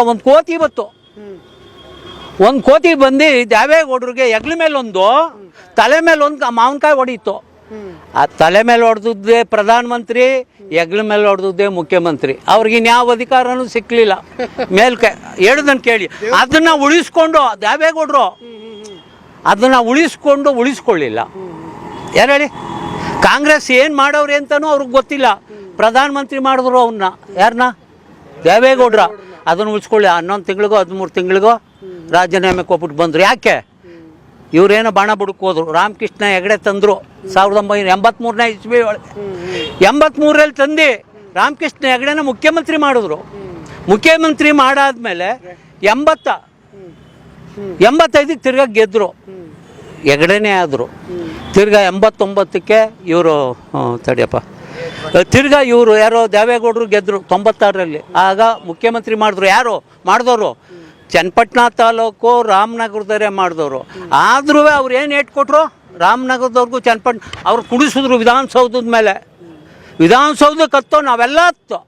ಆಗ ಒಂದು ಕೋತಿ ಬತ್ತು ಒಂದು ಕೋತಿ ಬಂದು ದೇವೇಗೌಡರಿಗೆ ಹೆಗ್ಲ ಮೇಲೆ ಒಂದು ತಲೆ ಮೇಲೆ ಒಂದು ಮಾವಿನಕಾಯಿ ಹೊಡೀತು ಆ ತಲೆ ಮೇಲೆ ಹೊಡೆದಿದ್ದೆ ಪ್ರಧಾನ ಮಂತ್ರಿ ಎಗ್ಲ ಮೇಲೆ ಹೊಡೆದಿದ್ದೆ ಮುಖ್ಯಮಂತ್ರಿ. ಅವ್ರಿಗೆ ಇನ್ಯಾವ ಅಧಿಕಾರನೂ ಸಿಕ್ಕಲಿಲ್ಲ ಮೇಲ್ಕೆ ಹೇಳ್ದನ್ ಕೇಳಿ. ಅದನ್ನ ಉಳಿಸ್ಕೊಂಡು ದೇವೇಗೌಡರು ಅದನ್ನ ಉಳಿಸ್ಕೊಂಡು ಉಳಿಸ್ಕೊಳ್ಳಿಲ್ಲ. ಯಾರು ಹೇಳಿ? ಕಾಂಗ್ರೆಸ್ ಏನು ಮಾಡವ್ರಿ ಅಂತಾನು ಅವ್ರಿಗೆ ಗೊತ್ತಿಲ್ಲ. ಪ್ರಧಾನಮಂತ್ರಿ ಮಾಡಿದ್ರು ಅವನ್ನ ಯಾರನ್ನ ದೇವೇಗೌಡ್ರ ಅದನ್ನು ಉಳಿಸ್ಕೊಳ್ಳಿ. ಹನ್ನೊಂದು ತಿಂಗಳಿಗೋ, ಹದಿಮೂರು ತಿಂಗಳಿಗೋ ರಾಜೀನಾಮೆ ಕೊಟ್ಬಿಟ್ಟು ಬಂದರು. ಯಾಕೆ? ಇವರೇನೋ ಬಾಣ ಬುಡಕ್ಕೆ ರಾಮಕೃಷ್ಣ ಹೆಗಡೆ ತಂದರು. ಸಾವಿರದ ಒಂಬೈನೂರ ಎಂಬತ್ತ್ಮೂರನೇ ಇಸ್ವಿ ಒಳಗೆ. ಎಂಬತ್ತ್ಮೂರಲ್ಲಿ ತಂದು ರಾಮಕೃಷ್ಣ ಹೆಗಡೆನ ಮುಖ್ಯಮಂತ್ರಿ ಮಾಡಿದ್ರು. ಮುಖ್ಯಮಂತ್ರಿ ಮಾಡಾದ್ಮೇಲೆ ಎಂಬತ್ತ, ಎಂಬತ್ತೈದಕ್ಕೆ ತಿರ್ಗಾ ಗೆದ್ದರು ಹೆಗಡೆನೇ ಆದರು. ತಿರ್ಗಾ ಎಂಬತ್ತೊಂಬತ್ತಕ್ಕೆ ಇವರು ತಡಿಯಪ್ಪ. ತಿರ್ಗಾ ಇವರು ಯಾರೋ ದೇವೇಗೌಡರು ಗೆದ್ದರು ತೊಂಬತ್ತಾರರಲ್ಲಿ. ಆಗ ಮುಖ್ಯಮಂತ್ರಿ ಮಾಡಿದ್ರು ಯಾರು? ಮಾಡಿದವರು. ಚನ್ನಪಟ್ಟಣ ತಾಲೂಕು ರಾಮನಗರದವರೇ ಮಾಡಿದವರು. ಆದ್ರೂ ಅವ್ರು ಏನು ಏಟ್ ಕೊಟ್ಟರು ರಾಮನಗರದವ್ರಿಗೂ ಚನ್ನಪಟ್ಟಣ ಅವ್ರು ಕುಡಿಸಿದ್ರು ವಿಧಾನಸೌಧದ ಮೇಲೆ. ವಿಧಾನಸೌಧಕ್ಕೆ ಹತ್ತೋ ನಾವೆಲ್ಲ ಹತ್ತೋ.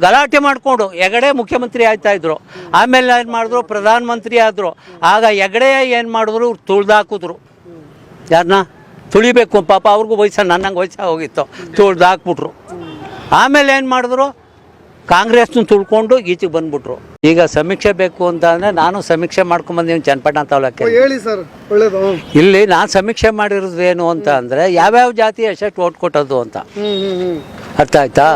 ಗಲಾಟೆ ಮಾಡಿಕೊಂಡು ಹೆಗಡೆ ಮುಖ್ಯಮಂತ್ರಿ ಆಯ್ತಾ ಇದ್ರು. ಆಮೇಲೆ ಏನು ಮಾಡಿದ್ರು? ಪ್ರಧಾನಮಂತ್ರಿ ಆದರು. ಆಗ ಹೆಗಡೆ ಏನು ಮಾಡಿದ್ರು? ತುಳ್ದಾಕಿದ್ರು ಯಾರನ್ನ ತುಳಿಬೇಕು. ಪಾಪ ಅವ್ರಿಗೂ ವಯಸ್ಸ ನನ್ನಂಗೆ ವಯಸ್ಸ ಹೋಗಿತ್ತು ತುಳ್ದು ಹಾಕ್ಬಿಟ್ರು. ಆಮೇಲೆ ಏನು ಮಾಡಿದ್ರು? ಕಾಂಗ್ರೆಸ್ನ ತುಳ್ಕೊಂಡು ಈಚೆಗೆ ಬಂದ್ಬಿಟ್ರು. ಈಗ ಸಮೀಕ್ಷೆ ಬೇಕು ಅಂತ ಅಂದರೆ ನಾನು ಸಮೀಕ್ಷೆ ಮಾಡ್ಕೊಂಬಂದೀನಿ ಚನ್ನಪಟ್ಟಣ ತಾಲೂಕೆ ಹೇಳಿ ಸರ್. ಒಳ್ಳೇದು ಇಲ್ಲಿ ನಾನು ಸಮೀಕ್ಷೆ ಮಾಡಿರೋದು ಏನು ಅಂತ ಅಂದರೆ ಯಾವ್ಯಾವ ಜಾತಿ ಎಷ್ಟೆಷ್ಟು ಓಟ್ ಕೊಟ್ಟದ್ದು ಅಂತ. ಅರ್ಥ ಆಯ್ತಾ?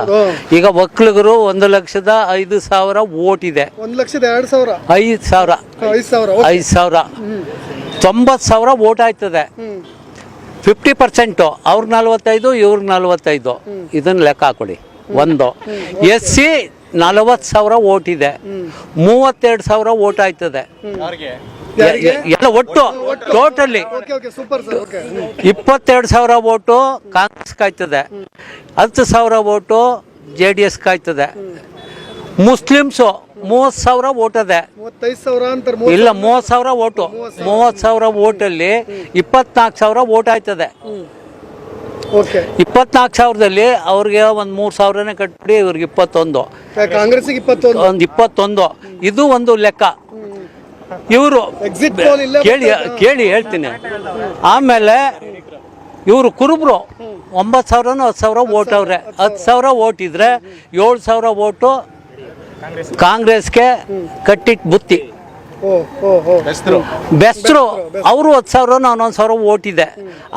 ಈಗ ಒಕ್ಕಲಿಗರು ಒಂದು ಲಕ್ಷದ ಐದು ಸಾವಿರ ಓಟ್ ಇದೆ. ಒಂದು ಲಕ್ಷದ ಎರಡು ಸಾವಿರ? ಐದು ಸಾವಿರ. ಐದು ಸಾವಿರ ಐದು ಸಾವಿರ. ತೊಂಬತ್ತು ಸಾವಿರ ಓಟ್ ಆಯ್ತದೆ. ಫಿಫ್ಟಿ ಪರ್ಸೆಂಟು ಅವ್ರ ನಲ್ವತ್ತೈದು ಇವ್ರ ನಲ್ವತ್ತೈದು. ಇದನ್ನ ಲೆಕ್ಕ ಹಾಕೊಡಿ. ಒಂದು. ಎಸ್ ಸಿ ನಲವತ್ತು ಸಾವಿರ ಓಟ್ ಇದೆ. ಮೂವತ್ತೆರಡು ಸಾವಿರ ಓಟ್ ಆಯ್ತದೆ. ಎಲ್ಲ ಒಟ್ಟು totally. Okay okay super sir okay. Hmm. ಇಪ್ಪತ್ತೆರಡು ಸಾವಿರ ಓಟು ಕಾಂಗ್ರೆಸ್ ಕಾಯ್ತದೆ ಹತ್ತು ಸಾವಿರ ಓಟು ಜೆ ಡಿ ಎಸ್ ಕಾಯ್ತದೆ ಮುಸ್ಲಿಮ್ಸು ಮೂವತ್ತು ಸಾವಿರ ಓಟ್ ಅದೆ. ಇಲ್ಲ ಮೂವತ್ತು ಸಾವಿರ ಓಟು ಮೂವತ್ತು ಸಾವಿರ. ಓಟಲ್ಲಿ ಇಪ್ಪತ್ನಾಲ್ಕು ಸಾವಿರ ಓಟ್ ಆಯ್ತದೆ. ಇಪ್ಪತ್ನಾಲ್ಕು ಸಾವಿರದಲ್ಲಿ ಅವ್ರಿಗೆ ಒಂದು ಮೂರು ಸಾವಿರನೇ ಕಟ್ಬಿಡಿ ಇವ್ರಿಗೆ ಇಪ್ಪತ್ತೊಂದು. ಕಾಂಗ್ರೆಸ್ಗೆ ಇಪ್ಪತ್ತೊಂದು. ಒಂದು ಇಪ್ಪತ್ತೊಂದು. ಇದು ಒಂದು ಲೆಕ್ಕ. ಇವರು ಕೇಳಿ ಕೇಳಿ ಹೇಳ್ತೀನಿ. ಆಮೇಲೆ ಇವರು ಕುರುಬ್ರು. ಒಂಬತ್ತು ಸಾವಿರನೂ ಹತ್ತು ಸಾವಿರ ಓಟ್ ಅವ್ರೆ. ಹತ್ತು ಸಾವಿರ ಓಟ್ ಇದ್ರೆ ಏಳು ಸಾವಿರ ಓಟು ಕಾಂಗ್ರೆಸ್ಗೆ? ಕಟ್ಟಿಟ್ಟು ಬುತ್ತಿ. ಓ ಓ ಓ. ಬೆಸ್ಟ್ರು ಅವರು ಹತ್ತು ಸಾವಿರ ಹನ್ನೊಂದು ಸಾವಿರ ಓಟ್ ಇದೆ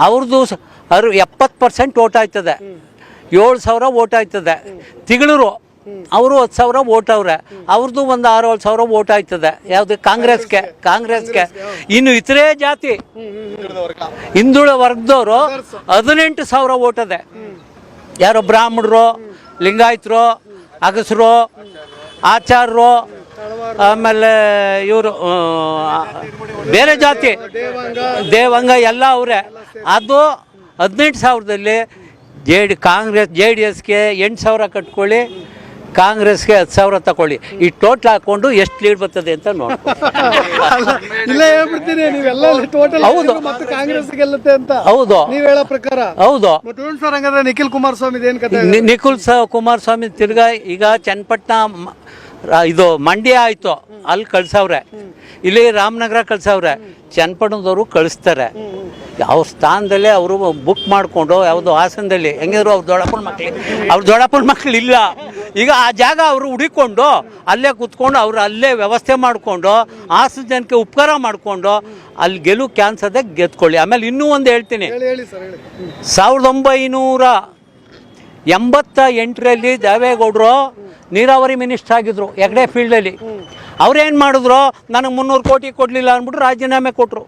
ಅವ್ರದ್ದು ಅವರು ಅರು ಎಪ್ಪತ್ತು ಪರ್ಸೆಂಟ್ ಓಟ್ ಆಯ್ತದೆ. ಏಳು ಸಾವಿರ ಓಟ್ ಆಯ್ತದೆ. ತಿಗಳರು ಅವರು ಹತ್ತು ಸಾವಿರ ಓಟ್ ಅವ್ರೆ. ಅವ್ರದ್ದು ಒಂದು ಆರು ಏಳು ಸಾವಿರ ಓಟ್ ಆಯ್ತದೆ. ಯಾವುದು ಕಾಂಗ್ರೆಸ್ಗೆ ಕಾಂಗ್ರೆಸ್ಗೆ. ಇನ್ನು ಇತರೇ ಜಾತಿ ಹಿಂದುಳ ವರ್ಗದವರು ಹದಿನೆಂಟು ಸಾವಿರ ಓಟ್ ಅದೆ. ಯಾರೋ ಬ್ರಾಹ್ಮಣರು ಲಿಂಗಾಯತರು ಅಗಸರು ಆಚಾರ್ಯರು ಆಮೇಲೆ ಇವರು ಬೇರೆ ಜಾತಿ, ದೇವಂಗ ಎಲ್ಲ ಅವರೇ. ಅದು ಹದಿನೆಂಟು ಸಾವಿರದಲ್ಲಿ J D, Congress, J D ಎಸ್ಗೆ ಎಂಟು ಸಾವಿರ ಕಟ್ಕೊಳ್ಳಿ. ಕಾಂಗ್ರೆಸ್ಗೆ ಹತ್ತು ಸಾವಿರ ತಗೊಳ್ಳಿ. ಈ ಟೋಟಲ್ ಹಾಕೊಂಡು ಎಷ್ಟು ಲೀಡ್ ಬರ್ತದೆ ಅಂತ ನೋಡಿ ಇಲ್ಲ ಹೇಳ್ಬಿಡ್ತೀನಿ ನೀವೆಲ್ಲ ಟೋಟಲ್ ಹೌದು. ಮತ್ತೆ ಕಾಂಗ್ರೆಸ್ ಗೆಲ್ಲುತ್ತೆ ಅಂತ. ಹೌದು. ನೀವು ಹೇಳೋ ಪ್ರಕಾರ. ಹೌದು. ಸರ್ ಹಂಗಾದ್ರೆ ನಿಖಿಲ್ ಕುಮಾರಸ್ವಾಮಿ ಕತೆ? ನಿಖಿಲ್ ಸ ಕುಮಾರಸ್ವಾಮಿ ತಿರ್ಗಾ ಈಗ ಚನ್ನಪಟ್ಟಣ ಇದು ಮಂಡ್ಯ ಆಯಿತು. ಅಲ್ಲಿ ಕಳ್ಸವ್ರೆ. ಇಲ್ಲಿ ರಾಮನಗರ ಕಳ್ಸವ್ರೆ. ಚನ್ನಪಟ್ಟಣದವರು ಕಳಿಸ್ತಾರೆ. ಯಾವ ಸ್ಥಾನದಲ್ಲೇ ಅವರು ಬುಕ್ ಮಾಡಿಕೊಂಡು ಯಾವುದೋ ಹಾಸನದಲ್ಲಿ ಹೆಂಗಿದ್ರು ಅವ್ರ ದೊಡ್ಡಪ್ಪನ ಮಕ್ಳು. ಅವ್ರ ದೊಡ್ಡಪ್ಪನ ಮಕ್ಳು ಇಲ್ಲ ಈಗ ಆ ಜಾಗ ಅವರು ಹುಡಿಕೊಂಡು ಅಲ್ಲೇ ಕುತ್ಕೊಂಡು ಅವರು ಅಲ್ಲೇ ವ್ಯವಸ್ಥೆ ಮಾಡಿಕೊಂಡು ಆಕ್ಸಿಜನ್ಗೆ ಜನಕ್ಕೆ ಉಪಕಾರ ಮಾಡಿಕೊಂಡು ಅಲ್ಲಿ ಗೆಲುವು ಕ್ಯಾನ್ಸರ್ದ ಗೆದ್ಕೊಳ್ಳಿ. ಆಮೇಲೆ ಇನ್ನೂ ಒಂದು ಹೇಳ್ತೀನಿ. ಸಾವಿರದ ಒಂಬೈನೂರ ಎಂಬತ್ತ ಎಂಟರಲ್ಲಿ ದೇವೇಗೌಡರು ನೀರಾವರಿ ಮಿನಿಸ್ಟರ್ ಆಗಿದ್ರು ಹೆಗ್ಡೆ ಫೀಲ್ಡಲ್ಲಿ. ಅವ್ರೇನು ಮಾಡಿದ್ರು? ನನಗೆ ಮುನ್ನೂರು ಕೋಟಿ ಕೊಡಲಿಲ್ಲ ಅಂದ್ಬಿಟ್ಟು ರಾಜೀನಾಮೆ ಕೊಟ್ಟರು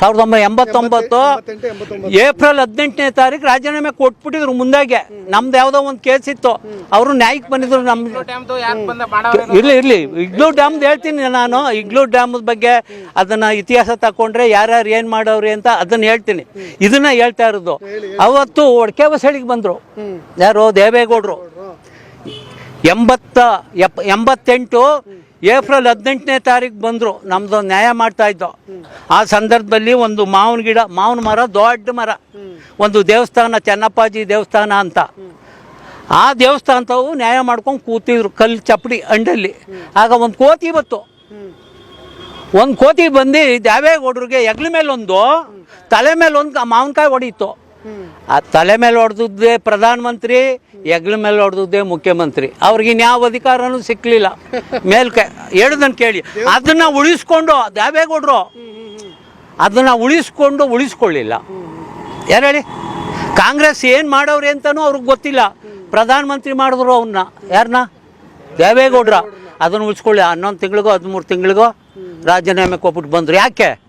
ಸಾವಿರದ ಒಂಬೈನೂರ ಎಂಬತ್ತೊಂಬತ್ತು ಏಪ್ರಿಲ್ ಹದಿನೆಂಟನೇ ತಾರೀಕು ರಾಜೀನಾಮೆ ಕೊಟ್ಬಿಟ್ಟಿದ್ರು ಮುಂದಾಗೆ. ನಮ್ದು ಯಾವುದೋ ಒಂದು ಕೇಸ್ ಇತ್ತು. ಅವರು ನ್ಯಾಯಕ್ಕೆ ಬಂದಿದ್ರು ನಮ್ಮ ಇರ್ಲಿ ಇರ್ಲಿ. ಇಗ್ಲೂ ಡ್ಯಾಮ್ದು ಹೇಳ್ತೀನಿ ನಾನು. ಇಗ್ಲೂ ಡ್ಯಾಮ್ ಬಗ್ಗೆ ಅದನ್ನ ಇತಿಹಾಸ ತಕೊಂಡ್ರೆ ಯಾರ್ಯಾರು ಏನು ಮಾಡೋರಿ ಅಂತ ಅದನ್ನ ಹೇಳ್ತೀನಿ. ಇದನ್ನ ಹೇಳ್ತಾ ಇರೋದು. ಅವತ್ತು ಒಡಕೆ ಬಸಳಿಗೆ ಬಂದರು. ಯಾರು ದೇವೇಗೌಡರು. ಎಂಬತ್ತ ಎಪ್ ಎಂಬತ್ತೆಂಟು ಏಪ್ರಿಲ್ ಹದಿನೆಂಟನೇ ತಾರೀಕು ಬಂದರು ನಮ್ಮದು ನ್ಯಾಯ ಮಾಡ್ತಾ ಇದ್ದೋ. ಆ ಸಂದರ್ಭದಲ್ಲಿ ಒಂದು ಮಾವಿನ ಗಿಡ, ಮಾವಿನ ಮರ, ದೊಡ್ಡ ಮರ. ಒಂದು ದೇವಸ್ಥಾನ, ಚೆನ್ನಪ್ಪಾಜಿ ದೇವಸ್ಥಾನ ಅಂತ. ಆ ದೇವಸ್ಥಾನದವು ನ್ಯಾಯ ಮಾಡ್ಕೊಂಡು ಕೂತಿದ್ರು, ಕಲ್ಲು ಚಪ್ಪಡಿ ಅಂಡಲ್ಲಿ. ಆಗ ಒಂದು ಕೋತಿ ಬತ್ತು ಒಂದು ಕೋತಿ ಬಂದು ದ್ಯಾವೇಗೌಡರಿಗೆ ಮೇಲೆ ಒಂದು, ತಲೆ ಮೇಲೆ ಒಂದು ಮಾವಿನಕಾಯಿ ಹೊಡೀತು. ಆ ತಲೆ ಮೇಲೆ ಹೊಡೆದದ್ದೇ ಪ್ರಧಾನಮಂತ್ರಿ, ಹೆಗ್ಲ ಮೇಲೆ ಹೊಡೆದದ್ದೇ ಮುಖ್ಯಮಂತ್ರಿ. ಅವ್ರಿಗೆ ಇನ್ಯಾವ ಅಧಿಕಾರನೂ ಸಿಕ್ಕಲಿಲ್ಲ ಮೇಲ್ ಹೇಳ್ದನ್ ಕೇಳಿ. ಅದನ್ನ ಉಳಿಸ್ಕೊಂಡು ದ್ಯಾವೇಗೌಡರು ಅದನ್ನ ಉಳಿಸ್ಕೊಂಡು ಉಳಿಸ್ಕೊಳ್ಳಿಲ್ಲ. ಯಾರು ಹೇಳಿ? ಕಾಂಗ್ರೆಸ್ ಏನು ಮಾಡೋರು ಅಂತಲೂ ಅವ್ರಿಗೆ ಗೊತ್ತಿಲ್ಲ. ಪ್ರಧಾನಮಂತ್ರಿ ಮಾಡಿದ್ರು ಅವನ್ನ ಯಾರನ್ನ ದೇವೇಗೌಡ್ರ. ಅದನ್ನು ಉಳಿಸ್ಕೊಳ್ಳಿ. ಹನ್ನೊಂದು ತಿಂಗಳಿಗೋ, ಹದಿಮೂರು ತಿಂಗಳಿಗೋ ರಾಜೀನಾಮೆ ಕೊಟ್ಬಿಟ್ಟು ಬಂದರು. ಯಾಕೆ?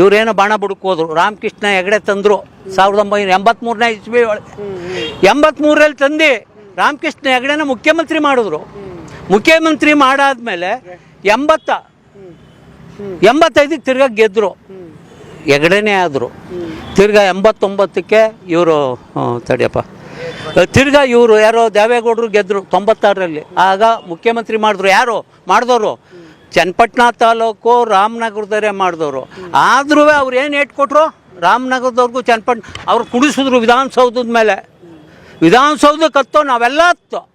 ಇವರೇನೋ ಬಾಣ ಬುಡಕ್ಕೆ ಹೋದ್ರು ರಾಮಕೃಷ್ಣ ಹೆಗಡೆ ತಂದರು ಸಾವಿರದ ಒಂಬೈನೂರ ಎಂಬತ್ಮೂರನೇ ಇಸ್ವಿ ಒಳಗೆ. ಎಂಬತ್ಮೂರರಲ್ಲಿ ತಂದು ರಾಮಕೃಷ್ಣ ಹೆಗಡೆನ ಮುಖ್ಯಮಂತ್ರಿ ಮಾಡಿದ್ರು. ಮುಖ್ಯಮಂತ್ರಿ ಮಾಡಾದ್ಮೇಲೆ ಎಂಬತ್ತ, ಎಂಬತ್ತೈದಕ್ಕೆ ತಿರ್ಗಾ ಗೆದ್ದರು ಹೆಗಡೆನೇ ಆದರು. ತಿರ್ಗಾ ಎಂಬತ್ತೊಂಬತ್ತಕ್ಕೆ ಇವರು ತಡಿಯಪ್ಪ. ತಿರ್ಗಾ ಇವರು ಯಾರೋ ದೇವೇಗೌಡರು ಗೆದ್ದರು ತೊಂಬತ್ತಾರರಲ್ಲಿ. ಆಗ ಮುಖ್ಯಮಂತ್ರಿ ಮಾಡಿದ್ರು. ಯಾರು? ಮಾಡಿದವರು ಚನ್ನಪಟ್ಟಣ ತಾಲೂಕು ರಾಮನಗರದವರೇ ಮಾಡಿದವರು. ಆದ್ರೂ ಅವ್ರು ಏನು ಹೇಳ್ಕೊಟ್ರು ರಾಮನಗರದವ್ರಿಗೂ ಚನ್ನಪಟ್ಟಣ, ಅವ್ರು ಕುಡಿಸಿದ್ರು ವಿಧಾನಸೌಧದ ಮೇಲೆ. ವಿಧಾನಸೌಧಕ್ಕೆ ಹತ್ತೋ ನಾವೆಲ್ಲ ಹತ್ತೋ.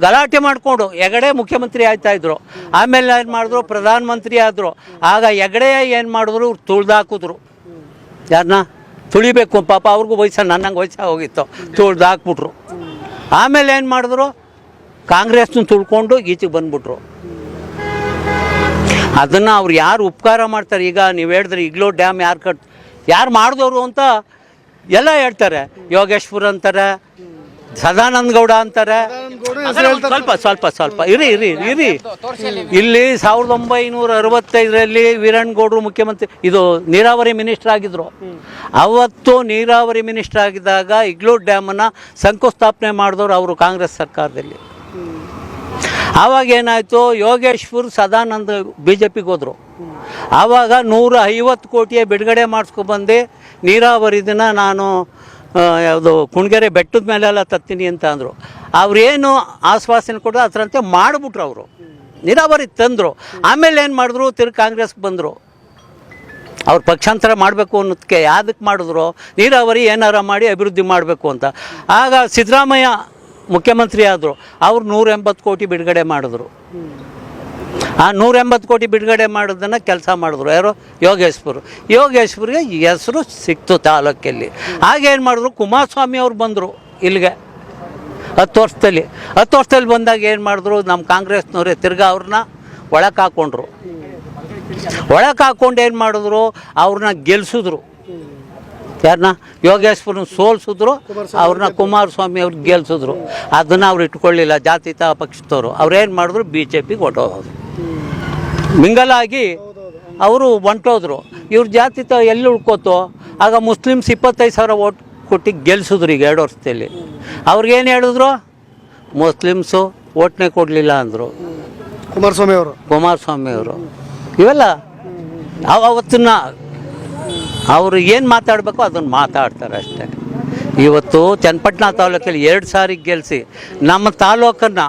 ಗಲಾಟೆ ಮಾಡಿಕೊಂಡು ಹೆಗಡೆ ಮುಖ್ಯಮಂತ್ರಿ ಆಯ್ತಾ ಇದ್ರು. ಆಮೇಲೆ ಏನು ಮಾಡಿದ್ರು? ಪ್ರಧಾನಮಂತ್ರಿ ಆದರು. ಆಗ ಹೆಗಡೆ ಏನು ಮಾಡಿದ್ರು? ತುಳ್ದಾಕಿದ್ರು ಯಾರನ್ನ ತುಳಿಬೇಕು ಪಾಪ, ಅವ್ರಿಗೂ ವಯಸ್ಸ, ನನ್ನಂಗೆ ವಯಸ್ಸ ಹೋಗಿತ್ತು. ತುಳ್ದು ಹಾಕ್ಬಿಟ್ರು. ಆಮೇಲೆ ಏನು ಮಾಡಿದ್ರು? ಕಾಂಗ್ರೆಸ್ನ ತುಳ್ಕೊಂಡು ಈಚೆಗೆ ಬಂದ್ಬಿಟ್ರು. ಅದನ್ನು ಅವ್ರು ಯಾರು ಉಪಕಾರ ಮಾಡ್ತಾರೆ? ಈಗ ನೀವು ಹೇಳಿದ್ರೆ ಇಗ್ಲೋ ಡ್ಯಾಮ್ ಯಾರು ಕಟ್ ಯಾರು ಮಾಡಿದವರು ಅಂತ ಎಲ್ಲ ಹೇಳ್ತಾರೆ. ಯೋಗೇಶ್ವರ್ ಅಂತಾರೆ ಸದಾನಂದ ಗೌಡ ಅಂತಾರೆ. ಸ್ವಲ್ಪ ಸ್ವಲ್ಪ ಸ್ವಲ್ಪ. ಇರಿ ಇರಿ ಇರಿ. ಇಲ್ಲಿ. ಸಾವಿರದ ಒಂಬೈನೂರ ಅರವತ್ತೈದರಲ್ಲಿ ವೀರಣ್ಣಗೌಡರು ಮುಖ್ಯಮಂತ್ರಿ ಇದು ನೀರಾವರಿ ಮಿನಿಸ್ಟರ್ ಆಗಿದ್ರು. ಅವತ್ತು ನೀರಾವರಿ ಮಿನಿಸ್ಟರ್ ಆಗಿದ್ದಾಗ ಇಗ್ಲೂರ್ ಡ್ಯಾಮನ್ನು ಶಂಕುಸ್ಥಾಪನೆ ಮಾಡಿದವರು ಅವರು ಕಾಂಗ್ರೆಸ್ ಸರ್ಕಾರದಲ್ಲಿ. ಆವಾಗ ಏನಾಯಿತು? ಯೋಗೇಶ್ವರ್ ಸದಾನಂದ ಬಿ ಜೆ ಪಿಗೆ ಹೋದರು. ಆವಾಗ ನೂರ ಐವತ್ತು ಕೋಟಿಯ ಬಿಡುಗಡೆ ಮಾಡಿಸ್ಕೊಬಂದು ನೀರಾವರಿದನ್ನ ನಾನು ಯಾವುದು ಕುಣಗೆರೆ ಬೆಟ್ಟದ ಮೇಲೆಲ್ಲ ತತ್ತೀನಿ ಅಂತ ಅಂದರು. ಅವ್ರೇನು ಆಶ್ವಾಸನೆ ಕೊಟ್ಟರು ಅದರಂತೆ ಮಾಡಿಬಿಟ್ರು ಅವರು. ನೀರಾವರಿ ತಂದರು. ಆಮೇಲೆ ಏನು ಮಾಡಿದ್ರು? ತಿರ್ಗಿ ಕಾಂಗ್ರೆಸ್ಗೆ ಬಂದರು. ಅವ್ರು ಪಕ್ಷಾಂತರ ಮಾಡಬೇಕು ಅನ್ನೋದಕ್ಕೆ ಯಾವುದಕ್ಕೆ ಮಾಡಿದ್ರು? ನೀರಾವರಿ ಏನಾರ ಮಾಡಿ ಅಭಿವೃದ್ಧಿ ಮಾಡಬೇಕು ಅಂತ. ಆಗ ಸಿದ್ದರಾಮಯ್ಯ ಮುಖ್ಯಮಂತ್ರಿ ಆದರು ಅವ್ರು ನೂರ ಎಂಬತ್ತು ಕೋಟಿ ಬಿಡುಗಡೆ ಮಾಡಿದ್ರು. ಆ ನೂರ ಎಂಬತ್ತು ಕೋಟಿ ಬಿಡುಗಡೆ ಮಾಡೋದನ್ನು ಕೆಲಸ ಮಾಡಿದ್ರು. ಯಾರು? ಯೋಗೇಶ್ವರು. ಯೋಗೇಶ್ವರಿಗೆ ಹೆಸರು ಸಿಕ್ತು ತಾಲೂಕಲ್ಲಿ. ಆಗೇನು ಮಾಡಿದ್ರು? ಕುಮಾರಸ್ವಾಮಿ ಅವ್ರು ಬಂದರು ಇಲ್ಲಿಗೆ. ಹತ್ತು ವರ್ಷದಲ್ಲಿ. ಹತ್ತು ವರ್ಷದಲ್ಲಿ ಬಂದಾಗ ಏನು ಮಾಡಿದ್ರು? ನಮ್ಮ ಕಾಂಗ್ರೆಸ್ನವರೇ ತಿರ್ಗಾ ಅವ್ರನ್ನ ಒಳಕ್ಕೆ ಹಾಕ್ಕೊಂಡ್ರು ಒಳಕ್ಕೆ ಹಾಕ್ಕೊಂಡು ಏನು ಮಾಡಿದ್ರು? ಅವ್ರನ್ನ ಗೆಲ್ಸಿದ್ರು. ಯಾರನ್ನ ಯೋಗೇಶ್ವರನ ಸೋಲ್ಸಿದ್ರು ಅವ್ರನ್ನ ಕುಮಾರಸ್ವಾಮಿ ಅವ್ರಿಗೆ ಗೆಲ್ಸಿದ್ರು. ಅದನ್ನು ಅವ್ರು ಇಟ್ಕೊಳ್ಳಿಲ್ಲ. ಜಾತೀತ ಪಕ್ಷದವರು. ಅವ್ರೇನು ಮಾಡಿದ್ರು? ಬಿ ಜೆ ಪಿಗೆ ಹೊಟ್ಟೋದ್ರು ಮಿಂಗಲಾಗಿ ಅವರು ಹೊಂಟೋದ್ರು ಇವ್ರ ಜಾತೀತ ಎಲ್ಲಿ ಉಳ್ಕೋತೋ ಆಗ ಮುಸ್ಲಿಮ್ಸ್ ಇಪ್ಪತ್ತೈದು ಸಾವಿರ ಓಟ್ ಕೊಟ್ಟು ಗೆಲ್ಸಿದ್ರು ಈಗ ಎರಡು ವರ್ಷದಲ್ಲಿ. ಅವ್ರಿಗೇನು ಹೇಳಿದ್ರು? ಮುಸ್ಲಿಮ್ಸು ಓಟ್ನೇ ಕೊಡಲಿಲ್ಲ ಅಂದರು. ಕುಮಾರಸ್ವಾಮಿ ಅವರು. ಕುಮಾರಸ್ವಾಮಿ ಅವರು. ಇವೆಲ್ಲ ಅವ ಅವತ್ತನ್ನ ಅವರು ಏನು ಮಾತಾಡಬೇಕು ಅದನ್ನು ಮಾತಾಡ್ತಾರೆ ಅಷ್ಟೇ. ಇವತ್ತು ಚನ್ನಪಟ್ಟಣ ತಾಲೂಕಲ್ಲಿ ಎರಡು ಸಾರಿ ಗೆಲ್ಲಿಸಿ ನಮ್ಮ ತಾಲೂಕನ್ನು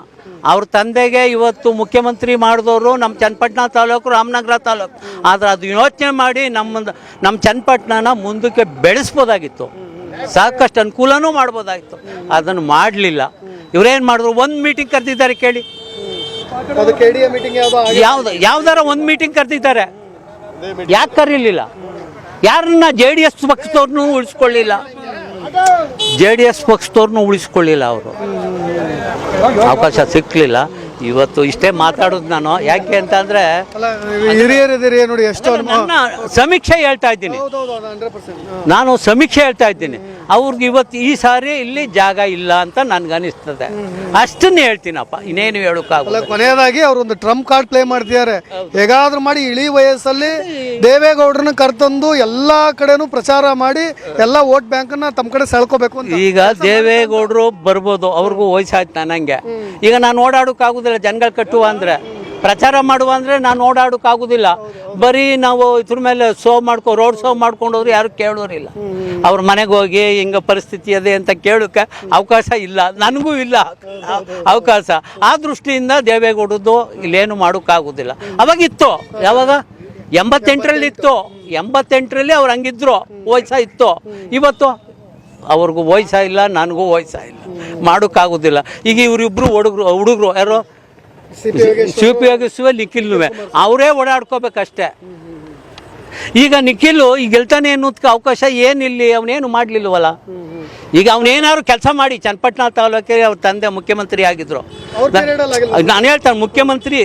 ಅವ್ರ ತಂದೆಗೆ ಇವತ್ತು ಮುಖ್ಯಮಂತ್ರಿ ಮಾಡಿದವರು ನಮ್ಮ ಚನ್ನಪಟ್ಟಣ ತಾಲೂಕು ರಾಮನಗರ ತಾಲೂಕು. ಆದರೆ ಅದು ಯೋಚನೆ ಮಾಡಿ ನಮ್ಮ ನಮ್ಮ ಚನ್ನಪಟ್ಟಣನ ಮುಂದಕ್ಕೆ ಬೆಳೆಸ್ಬೋದಾಗಿತ್ತು. ಸಾಕಷ್ಟು ಅನುಕೂಲನೂ ಮಾಡ್ಬೋದಾಗಿತ್ತು. ಅದನ್ನು ಮಾಡಲಿಲ್ಲ. ಇವರೇನು ಮಾಡಿದ್ರು? ಒಂದು ಮೀಟಿಂಗ್ ಕರೆದಿದ್ದಾರೆ ಕೇಳಿ. ಯಾವ್ದು ಯಾವ್ದಾರ ಒಂದು ಮೀಟಿಂಗ್ ಕರೆದಿದ್ದಾರೆ. ಯಾಕೆ ಕರೀಲಿಲ್ಲ? ಯಾರನ್ನ ಜೆ ಡಿ ಎಸ್ ಪಕ್ಷದವ್ರನ್ನೂ ಉಳಿಸ್ಕೊಳ್ಳಿಲ್ಲ. ಜೆ ಡಿ ಎಸ್ ಪಕ್ಷದವ್ರನ್ನೂ ಉಳಿಸ್ಕೊಳ್ಳಿಲ್ಲ ಅವರು. ಅವಕಾಶ ಸಿಕ್ಕಲಿಲ್ಲ ಇವತ್ತು ಇಷ್ಟೇ ಮಾತಾಡೋದು ನಾನು. ಯಾಕೆ ಅಂತಂದ್ರೆ ಅಂದ್ರೆ ಹಿರಿಯರಿದ್ದೀರಿ ನೋಡಿ ಎಷ್ಟು ನನ್ನ ಸಮೀಕ್ಷೆ ಹೇಳ್ತಾ ಇದ್ದೀನಿ. ನಾನು ಸಮೀಕ್ಷೆ ಹೇಳ್ತಾ ಇದ್ದೀನಿ. ಅವ್ರಿಗೆ ಇವತ್ತು ಈ ಸಾರಿ ಇಲ್ಲಿ ಜಾಗ ಇಲ್ಲ ಅಂತ ನನ್ಗನಿಸ್ತದೆ ಅಷ್ಟನ್ನ ಹೇಳ್ತೀನಪ್ಪ. ಇನ್ನೇನು ಹೇಳೋಕ್ಕಾಗಲ್ಲ ಕೊನೆಯದಾಗಿ ಅವರು ಒಂದು ಟ್ರಂಪ್ ಕಾರ್ಡ್ ಪ್ಲೇ ಮಾಡ್ತಿದ್ದಾರೆ ಹೇಗಾದ್ರೂ ಮಾಡಿ ಇಳಿ ವಯಸ್ಸಲ್ಲಿ ದೇವೇಗೌಡರನ್ನ ಕರ್ತಂದು ಎಲ್ಲಾ ಕಡೆನೂ ಪ್ರಚಾರ ಮಾಡಿ ಎಲ್ಲ ವೋಟ್ ಬ್ಯಾಂಕನ್ನ ತಮ್ಮ ಕಡೆ ಸೆಳ್ಕೋಬೇಕು ಈಗ ದೇವೇಗೌಡರು ಬರ್ಬೋದು. ಅವ್ರಿಗೂ ವಯಸ್ಸಾಯ್ತು ನನಗೆ ಈಗ ನಾನು ಓಡಾಡೋಕ್ಕಾಗೋದಿಲ್ಲ. ಜನಗಳು ಕಟ್ಟುವ ಅಂದರೆ, ಪ್ರಚಾರ ಮಾಡುವ ಅಂದರೆ ನಾನು ಓಡಾಡೋಕ್ಕಾಗೋದಿಲ್ಲ. ಬರೀ ನಾವು ಇದ್ರ ಮೇಲೆ ಶೋ ಮಾಡ್ಕೊ ರೋಡ್ ಸೋ ಮಾಡ್ಕೊಂಡು ಹೋದ್ರೆ ಯಾರು ಕೇಳೋರಿಲ್ಲ. ಅವ್ರ ಮನೆಗೆ ಹೋಗಿ ಹಿಂಗೆ ಪರಿಸ್ಥಿತಿ ಅದೇ ಅಂತ ಕೇಳೋಕ್ಕೆ ಅವಕಾಶ ಇಲ್ಲ. ನನಗೂ ಇಲ್ಲ ಅವಕಾಶ. ಆ ದೃಷ್ಟಿಯಿಂದ ದೇವೇಗೌಡದ್ದು ಇಲ್ಲೇನು ಮಾಡೋಕ್ಕಾಗೋದಿಲ್ಲ. ಅವಾಗಿತ್ತು ಯಾವಾಗ? ಎಂಬತ್ತೆಂಟರಲ್ಲಿ ಇತ್ತು. ಎಂಬತ್ತೆಂಟರಲ್ಲಿ ಅವ್ರು ಹಂಗಿದ್ರು. ವಯಸ್ಸ ಇತ್ತು. ಇವತ್ತು? ಅವ್ರಿಗೂ ಇಲ್ಲ, ನನಗೂ ವಯಸ್ಸಾಗಿಲ್ಲ ಮಾಡೋಕ್ಕಾಗೋದಿಲ್ಲ. ಈಗ ಇವರಿಬ್ಬರು ಹುಡುಗರು ಹುಡುಗರು ಯಾರು? ಸಿ ಉಪಯೋಗಿಸುವ ನಿಖಿಲ್ನುವೆ. ಅವರೇ ಓಡಾಡ್ಕೋಬೇಕಷ್ಟೇ. ಈಗ ನಿಖಿಲ್ ಈಗ ಗೆಲ್ತಾನೆ ಅನ್ನೋದಕ್ಕೆ ಅವಕಾಶ ಏನಿಲ್ಲಿ ಅವನೇನು ಮಾಡ್ಲಿಲ್ವಲ್ಲ? ಈಗ ಅವನೇನಾದ್ರು ಕೆಲಸ ಮಾಡಿ ಚನ್ನಪಟ್ಟಣ ತಾಲೂಕಿಗೆ ಅವ್ರ ತಂದೆ ಮುಖ್ಯಮಂತ್ರಿ ಆಗಿದ್ರು. ನಾನು ಹೇಳ್ತಾನೆ ಮುಖ್ಯಮಂತ್ರಿ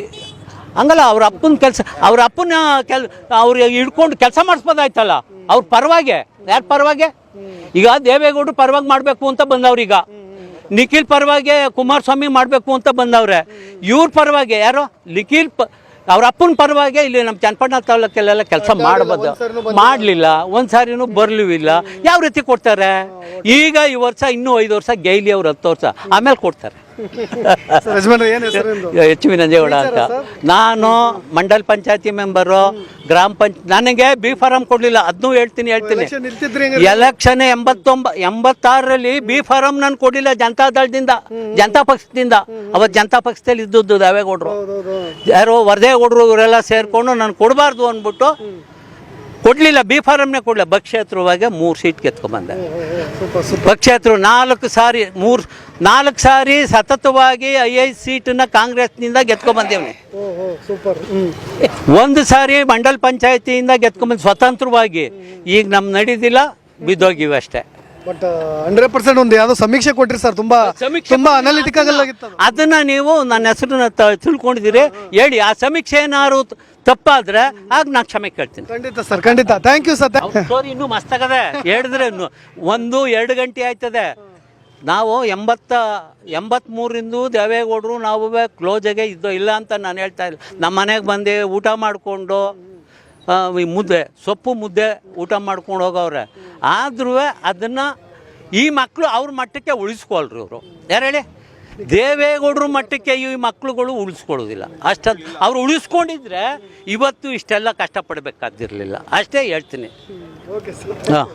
ಹಂಗಲ್ಲ ಅವ್ರ ಅಪ್ಪನ ಕೆಲಸ ಅವ್ರ ಅಪ್ಪನ ಕೆಲ್ ಅವ್ರಿಗೆ ಹಿಡ್ಕೊಂಡು ಕೆಲಸ ಮಾಡಿಸ್ಬೋದಾಯ್ತಲ್ಲ? ಅವ್ರ ಪರವಾಗಿ ಯಾರ ಪರವಾಗಿ? ಈಗ ದೇವೇಗೌಡರು ಪರವಾಗಿ ಮಾಡಬೇಕು ಅಂತ ಬಂದವ್ರೀಗ. ನಿಖಿಲ್ ಪರವಾಗಿ ಕುಮಾರಸ್ವಾಮಿ ಮಾಡಬೇಕು ಅಂತ ಬಂದವ್ರೆ. ಇವ್ರ ಪರವಾಗಿ ಯಾರು? ನಿಖಿಲ್ ಪ ಅವ್ರ ಅಪ್ಪನ ಪರವಾಗಿ ಇಲ್ಲಿ ನಮ್ಮ ಚನ್ನಪಟ್ಟಣ ತಾಲೂಕಲ್ಲೆಲ್ಲ ಕೆಲಸ ಮಾಡಬಹುದು ಮಾಡಲಿಲ್ಲ ಒಂದು ಸಾರಿನೂ ಬರಲಿಲ್ಲ. ಯಾವ ರೀತಿ ಕೊಡ್ತಾರೆ? ಈಗ ಈ ವರ್ಷ ಇನ್ನೂ ಐದು ವರ್ಷ ಗೈಲಿ ಅವ್ರು ಹತ್ತು ವರ್ಷ ಆಮೇಲೆ ಕೊಡ್ತಾರೆ. ಎಚ್ ವಿ ನಂಜೇಗೌಡ ಅಂತ. ನಾನು ಮಂಡಲ್ ಪಂಚಾಯತಿ ಮೆಂಬರು ಗ್ರಾಮ ಪಂಚ ನನಗೆ ಬಿ ಫಾರಂ ಕೊಡಲಿಲ್ಲ. ಅದನ್ನೂ ಹೇಳ್ತೀನಿ ಹೇಳ್ತೀನಿ? ಎಲೆಕ್ಷನ್ ಎಂಬತ್ತೊಂಬ ಎಂಬತ್ತಾರರಲ್ಲಿ ಬಿ ಫಾರಂ ನಾನು ಕೊಡಲಿಲ್ಲ ಜನತಾ ದಳದಿಂದ ಜನತಾ ಪಕ್ಷದಿಂದ. ಅವತ್ತು ಜನತಾ ಪಕ್ಷದಲ್ಲಿ ಇದ್ದದ್ದು ದೇವೇಗೌಡರು ಯಾರೋ ವರದೇಗೌಡರು ಇವರೆಲ್ಲ ಸೇರ್ಕೊಂಡು ನಾನು ಕೊಡಬಾರ್ದು ಅಂದ್ಬಿಟ್ಟು ಕೊಡಲಿಲ್ಲ ಬಿ ಫಾರಮ್ನೇ ಕೊಡಲಿಲ್ಲ. ಬಕ್ಷೇತ್ರವಾಗಿ ಮೂರು ಸೀಟ್ ಸೂಪರ್ ಪಕ್ಷೇತರು ನಾಲ್ಕು ಸಾರಿ ಮೂರು ನಾಲ್ಕು ಸಾರಿ ಸತತವಾಗಿ ಐ ಐದು ಸೀಟನ್ನ ಕಾಂಗ್ರೆಸ್ನಿಂದ ಸೂಪರ್ ಒಂದು ಸಾರಿ ಮಂಡಲ್ ಪಂಚಾಯತಿಯಿಂದ ಗೆತ್ಕೊಂಡ್ಬಂದು ಸ್ವತಂತ್ರವಾಗಿ. ಈಗ ನಮ್ಮ ನಡೀದಿಲ್ಲ ಬಿದ್ದೋಗಿವೆ ಅಷ್ಟೇ ಬಟ್ ಹಂಡ್ರೆಡ್ ಪರ್ಸೆಂಟ್ ಒಂದು ಯಾವ್ದೋ ಸಮೀಕ್ಷೆ ಕೊಟ್ಟಿರಿ ಸರ್ ತುಂಬಾ ಸಮೀಕ್ಷೆ ತುಂಬಾ ಅನಾಲಿಟಿಕಲ್ ಆಗಿತ್ತು ಅದು. ಅದನ್ನ ನೀವು ನನ್ನ ಹೆಸರನ್ನ ತ- ತಿಳ್ಕೊಂಡಿದ್ದೀರಿ. ಹೇಳಿ ಆ ಸಮೀಕ್ಷೆ ಏನಾದ್ರು ತಪ್ಪಾದ್ರೆ ಆಗ ನಾನು ಕ್ಷಮೆ ಕೇಳ್ತೀನಿ. ಖಂಡಿತ ಸರ್ ಖಂಡಿತ. ಥ್ಯಾಂಕ್ ಯು ಸರ್ ಇನ್ನು ಸ್ಟೋರಿ ಇನ್ನೂ ಮಸ್ತಾಗದೆ ಹೇಳಿದ್ರೆ ಇನ್ನು ಒಂದು ಎರಡು ಗಂಟೆ ಆಯ್ತದೆ. ನಾವು ಎಂಬತ್ತ ಎಂಬತ್ಮೂರಿಂದ ದೇವೇಗೌಡರು ನಾವು ಕ್ಲೋಜಾಗೆ ಇದ್ದೋ ಇಲ್ಲ ಅಂತ ನಾನು ಹೇಳ್ತಾ ಇಲ್ಲ. ನಮ್ಮ ಮನೆಗೆ ಬಂದು ಊಟ ಮಾಡಿಕೊಂಡು ಈ ಮುದ್ದೆ ಸೊಪ್ಪು ಮುದ್ದೆ ಊಟ ಮಾಡ್ಕೊಂಡು ಹೋಗವ್ರೆ. ಆದ್ರೂ ಅದನ್ನು ಈ ಮಕ್ಕಳು ಅವ್ರ ಮಟ್ಟಕ್ಕೆ ಉಳಿಸ್ಕೊಳ್ರಿ ಅವರು ಯಾರು ಹೇಳಿ? ದೇವೇಗೌಡರ ಮಟ್ಟಕ್ಕೆ ಈ ಮಕ್ಕಳುಗಳು ಉಳಿಸ್ಕೊಳ್ಳೋದಿಲ್ಲ. ಅಷ್ಟೊಂದು ಅವ್ರು ಉಳಿಸ್ಕೊಂಡಿದ್ರೆ ಇವತ್ತು ಇಷ್ಟೆಲ್ಲ ಕಷ್ಟಪಡಬೇಕಾದಿರಲಿಲ್ಲ ಅಷ್ಟೇ ಹೇಳ್ತೀನಿ. ಹಾಂ.